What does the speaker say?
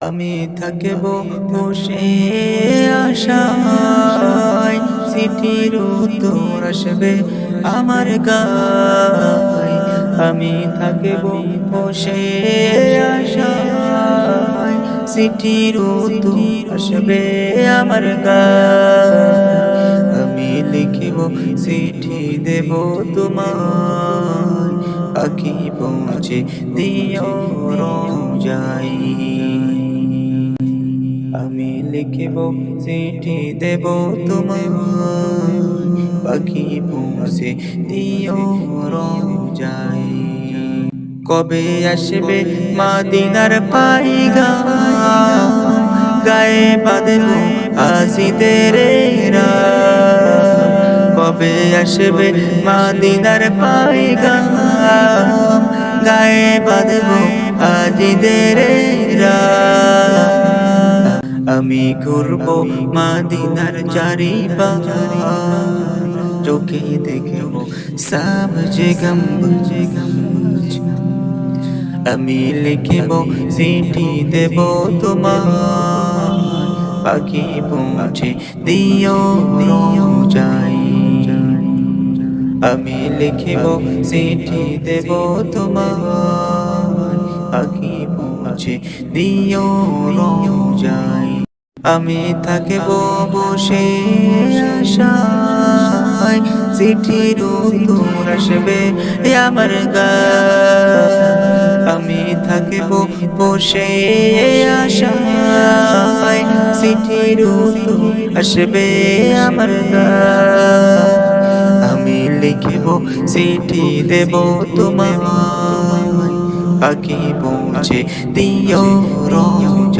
আমি থাকব বসে আশায়। চিঠির উত্তর আসবে আমার গায়। আমি থাকব বসে আশায়। চিঠির উত্তর আসবে আমার গায়। আমি লিখিব চিঠি দেব তোমার পাখি পৌঁছে দিও যাই আমি লিখিব, চিঠি দেব তোমার পাখি পৌঁছে দিও যাই কবে আসবে মাদিনার পাইগা গায়ে বাঁধব হাসিদের কবে আসবে মাদিনার পাইগা গায়ে বাঁধব হাজিদের আমি ঘুরব মাদিনার চারি চোখে দেখব সাবজে গম্বুজে গম্বুজ। আমি লিখিব চিঠি দেব তোমার। পাখি পৌঁছে দিও যাই। আমি লিখিব চিঠি দেব তোমার। পাখি পৌঁছে দিও যাই আমি থাকব বসে আশায় চিঠির উত্তর আসবে আমার গা আমি থাকব বসে আশায় চিঠির উত্তর আসবে আমার গা আমি লিখিব চিঠি দেব তোমার পাখি পৌঁছে দিও রোজ